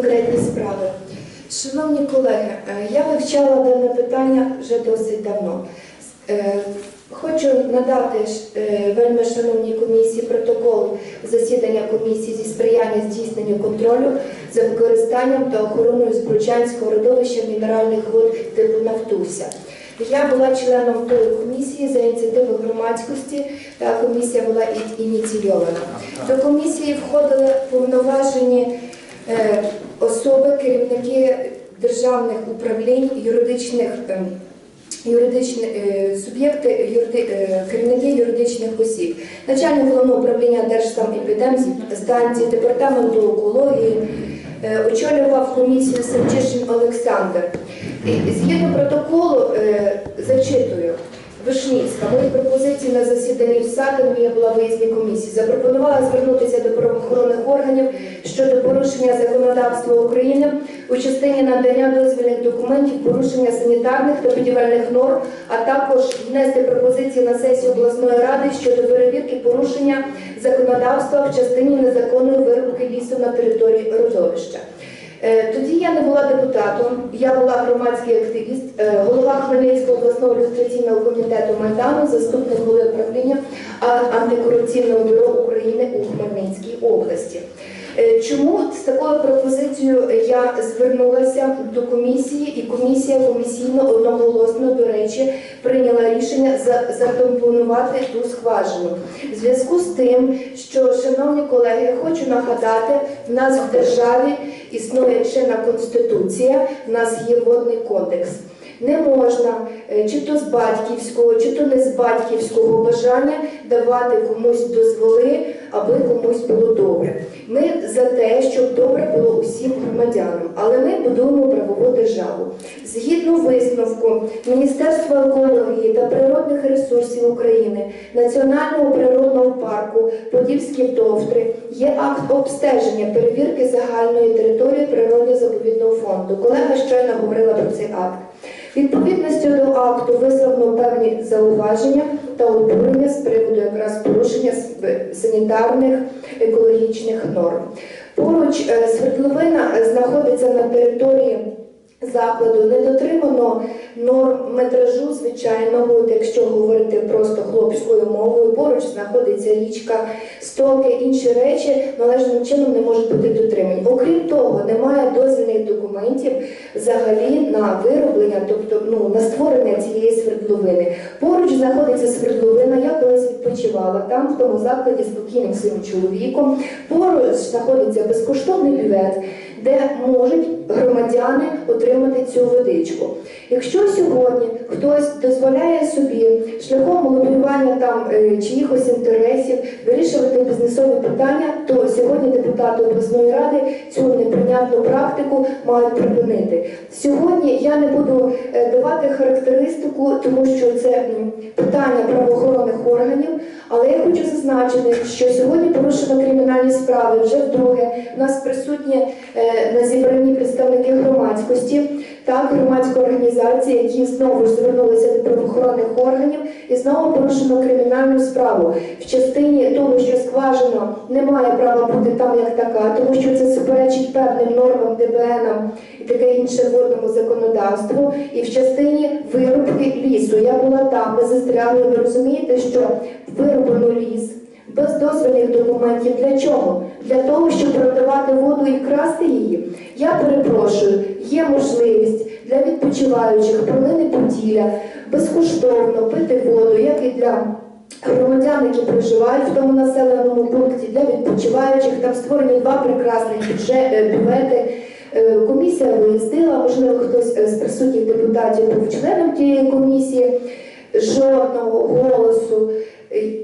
Конкретні справи. Шановні колеги, е, я вивчала дане питання вже досить давно. Е, Хочу надати е, вельми шановній комісії протокол засідання комісії зі сприяння здійсненню контролю за використанням та охороною Збручанського родовища мінеральних вод типу Нафтуся. Я була членом тої комісії за ініціативи громадськості, та комісія була ініційована. До комісії входили повноважені керівники державних управлінь, юридичних ем, юридичні е, суб'єкти, юриди- е, керівники юридичних осіб, начальник головного управління Держсанепідемстанції, департаменту екології, е, очолював комісію Семчишин Олександр. Згідно протоколу, е, зачитую. Вишнівська, мої пропозиції на засіданні в Сатинові, я була в виїзній комісії, запропонувала звернутися до правоохоронних органів щодо порушення законодавства України у частині надання дозвільних документів, порушення санітарних та будівельних норм, а також внести пропозиції на сесію обласної ради щодо перевірки порушення законодавства в частині незаконної вирубки лісу на території родовища. Е, Тоді я не була депутатом, я була громадський активіст, е, обласного ілюстраційного комітету Майдану, заступник голови правління антикорупційного бюро України у Хмельницькій області. Е, Чому з такою пропозицією я звернулася до комісії, і комісія комісійно одноголосно, до речі, прийняла рішення за- закомпонувати ту скважину. В зв'язку з тим, що, шановні колеги, хочу нагадати, в нас в державі існує чинна конституція, в нас є водний кодекс. Не можна е, чи то з батьківського, чи то не з батьківського бажання давати комусь дозволи, аби комусь було добре. Ми за те, щоб добре було усім громадянам, але ми будуємо правову державу. Згідно висновку Міністерства екології та природних ресурсів України, Національного природного парку Подільські товтри є акт обстеження перевірки загальної території природно-заповідного фонду. Колега щойно говорила про цей акт. Відповідності до акту висловлено певні зауваження та обурення з приводу якраз порушення санітарних екологічних норм. Поруч е, свердловина е, знаходиться на території закладу, не дотримано норм метражу звичайного, якщо говорити просто хлопською мовою, поруч знаходиться річка, стоки, інші речі належним чином не можуть бути дотримані. Окрім того, немає дозвільних документів взагалі на вироблення, тобто ну, на створення цієї свердловини. Поруч знаходиться свердловина, я колись відпочивала там, в тому закладі спокійним своїм чоловіком. Поруч знаходиться безкоштовний бювет, де можуть громадяни отримати цю водичку. Якщо сьогодні хтось дозволяє собі шляхом лобіювання там е, чиїхось інтересів вирішувати бізнесові питання, то сьогодні депутати обласної ради цю неприйнятну практику мають припинити. Сьогодні я не буду е, давати характеристику, тому що це питання правоохоронних органів, але я хочу зазначити, що сьогодні порушено кримінальні справи вже вдруге. У нас присутні е, на зібранні представники громадськості та громадської організації, які знову ж звернулися до правоохоронних органів, і знову порушено кримінальну справу в частині того, що скважина не має права бути там як така, тому що це суперечить певним нормам ДБНам і таке інше водному законодавству, і в частині вирубки лісу. Я була там, ми застрягли. Ви розумієте, що вирублено ліс. Без дозвільних документів для чого? Для того, щоб продавати воду і красти її. Я перепрошую, є можливість для відпочиваючих пролини Поділля безкоштовно пити воду, як і для громадян, які проживають в тому населеному пункті, для відпочиваючих. Там створені два прекрасних е, бювети. Е, Комісія виїздила, можливо, хтось е, з присутніх депутатів був членом тієї комісії. Жодного голосу,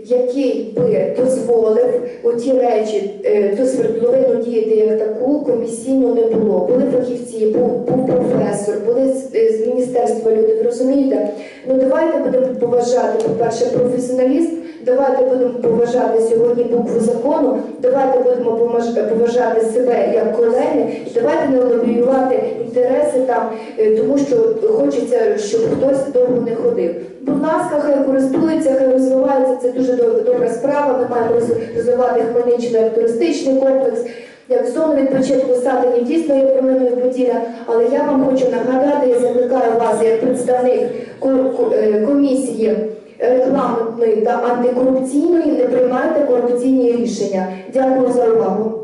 який би дозволив оті речі е, ту свердловину діяти як таку, комісійно не було. Були фахівці, був, був професор, були з, е, з міністерства люди. Розумієте? Ну давайте будемо поважати, по-перше, професіоналіст. Давайте будемо поважати сьогодні букву закону. Давайте будемо поважати себе як колеги. І давайте не лобіювати інтереси там, е, тому що хочеться, щоб хтось довго не ходив. Будь ласка, хай користуються, хай розвивається. Це дуже добра справа. Ми маємо роз- розвивати Хмельниччину як туристичний комплекс. Як зону відпочинку Сатанів дійсно є проблемою Поділля, але я вам хочу нагадати і закликаю вас як представник е, комісії регламентної та антикорупційної, не приймайте корупційні рішення. Дякую за увагу.